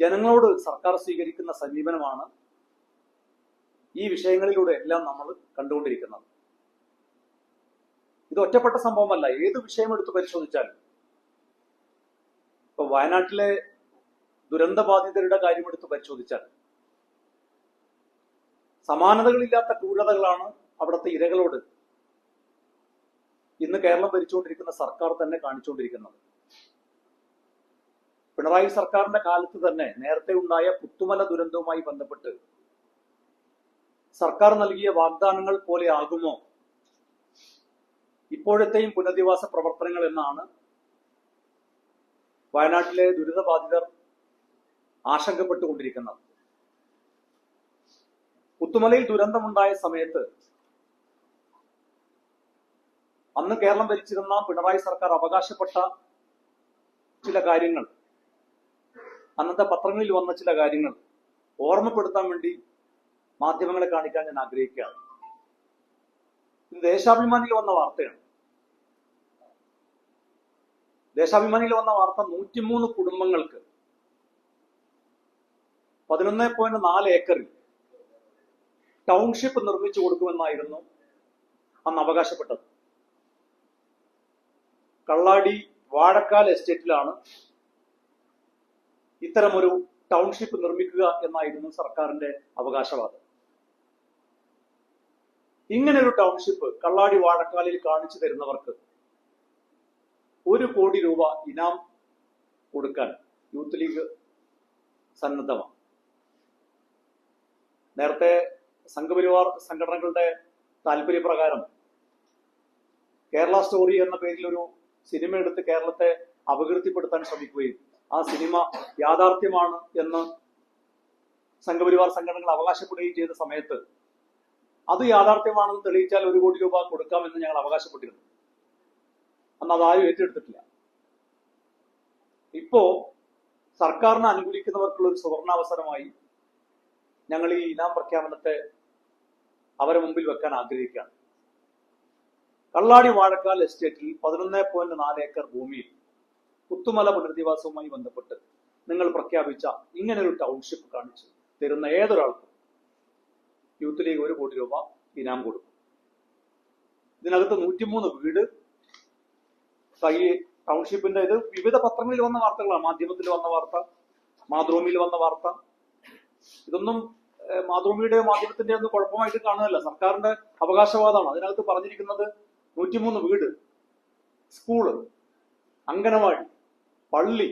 ജനങ്ങളോട് സർക്കാർ സ്വീകരിക്കുന്ന സമീപനമാണ് ഈ വിഷയങ്ങളിലൂടെ എല്ലാം നമ്മൾ കണ്ടുകൊണ്ടിരിക്കുന്നത്. ഇത് ഒറ്റപ്പെട്ട സംഭവമല്ല. ഏത് വിഷയം എടുത്ത് പരിശോധിച്ചാലും. ഇപ്പൊ വയനാട്ടിലെ ദുരന്തബാധിതരുടെ കാര്യം എടുത്ത് പരിശോധിച്ചാൽ. സമാനതകളില്ലാത്ത ക്രൂരതകളാണ് അവിടുത്തെ ഇരകളോട് ഇന്ന് കേരളം ഭരിച്ചുകൊണ്ടിരിക്കുന്ന സർക്കാർ തന്നെ കാണിച്ചുകൊണ്ടിരിക്കുന്നത്. പിണറായി സർക്കാരിന്റെ കാലത്ത് തന്നെ നേരത്തെ ഉണ്ടായ പുത്തുമല ദുരന്തവുമായി ബന്ധപ്പെട്ട് സർക്കാർ നൽകിയ വാഗ്ദാനങ്ങൾ പോലെ ആകുമോ? ഇപ്പോഴത്തെയും പുനരധിവാസ പ്രവർത്തനങ്ങൾ എന്നാണ് വയനാട്ടിലെ ദുരിതബാധിതർ ആശങ്കപ്പെട്ടുകൊണ്ടിരിക്കുന്നത്. പുത്തുമലയിൽ ദുരന്തമുണ്ടായ സമയത്ത് അന്ന് കേരളം ഭരിച്ചിരുന്ന പിണറായി സർക്കാർ അവകാശപ്പെട്ട ചില കാര്യങ്ങൾ അന്നത്തെ പത്രങ്ങളിൽ വന്ന ചില കാര്യങ്ങൾ ഓർമ്മപ്പെടുത്താൻ വേണ്ടി മാധ്യമങ്ങളെ കാണിക്കാൻ ഞാൻ ആഗ്രഹിക്കുകയാണ്. ഇത് ദേശാഭിമാനിയിൽ വന്ന വാർത്തയാണ്. ദേശാഭിമാനിയിൽ വന്ന വാർത്ത നൂറ്റിമൂന്ന് കുടുംബങ്ങൾക്ക് പതിനൊന്ന് പോയിന്റ് നാല് ഏക്കറിൽ ടൗൺഷിപ്പ് നിർമ്മിച്ചു കൊടുക്കുമെന്നായിരുന്നു അന്ന് അവകാശപ്പെട്ടത്. കള്ളാടി വാഴക്കാൽ എസ്റ്റേറ്റിലാണ് ഇത്തരമൊരു ടൗൺഷിപ്പ് നിർമ്മിക്കുക എന്നായിരുന്നു സർക്കാരിന്റെ അവകാശവാദം. ഇങ്ങനെ ഒരു ടൗൺഷിപ്പ് കള്ളാടി വാഴക്കാലിൽ കാണിച്ചു തരുന്നവർക്ക് ഒരു കോടി രൂപ ഇനാം കൊടുക്കാൻ യൂത്ത് ലീഗ് സന്നദ്ധമാണ്. നേരത്തെ സംഘപരിവാർ സംഘടനകളുടെ താല്പര്യപ്രകാരം കേരള സ്റ്റോറി എന്ന പേരിൽ ഒരു സിനിമ എടുത്ത് കേരളത്തെ അപകീർത്തിപ്പെടുത്താൻ ശ്രമിക്കുകയും ആ സിനിമ യാഥാർത്ഥ്യമാണ് എന്ന് സംഘപരിവാർ സംഘടനകൾ അവകാശപ്പെടുകയും ചെയ്ത സമയത്ത് അത് യാഥാർത്ഥ്യമാണെന്ന് തെളിയിച്ചാൽ ഒരു കോടി രൂപ കൊടുക്കാമെന്ന് ഞങ്ങൾ അവകാശപ്പെട്ടിരുന്നു. അന്ന് അതാരും ഏറ്റെടുത്തിട്ടില്ല. ഇപ്പോ സർക്കാരിനെ അനുകൂലിക്കുന്നവർക്കുള്ള ഒരു സുവർണാവസരമായി ഞങ്ങൾ ഈ ഇനാം പ്രഖ്യാപനത്തെ അവരെ മുമ്പിൽ വെക്കാൻ ആഗ്രഹിക്കുകയാണ്. കള്ളാടി വാഴക്കാൽ എസ്റ്റേറ്റിൽ പതിനൊന്ന് പോയിന്റ് നാല് ഏക്കർ ഭൂമിയിൽ പുത്തുമല പുനരധിവാസവുമായി ബന്ധപ്പെട്ട് നിങ്ങൾ പ്രഖ്യാപിച്ച ഇങ്ങനൊരു ടൗൺഷിപ്പ് കാണിച്ചു തരുന്ന ഏതൊരാൾക്കും യൂത്ത് ലീഗ് ഒരു കോടി രൂപ ഇനാം കൊടുക്കും. ഇതിനകത്ത് നൂറ്റിമൂന്ന് വീട് ഈ ടൗൺഷിപ്പിന്റെ ഇത് വിവിധ പത്രങ്ങളിൽ വന്ന വാർത്തകളാണ്. മാധ്യമത്തിൽ വന്ന വാർത്ത മാതൃഭൂമിയിൽ വന്ന വാർത്ത. ഇതൊന്നും മാതൃഭൂമിയുടെ മാധ്യമത്തിന്റെ ഒന്നും കുഴപ്പമായിട്ട് കാണുന്നില്ല. സർക്കാരിന്റെ അവകാശവാദമാണ്. അതിനകത്ത് പറഞ്ഞിരിക്കുന്നത് നൂറ്റിമൂന്ന് വീട് സ്കൂൾ അംഗനവാടി பள்ளி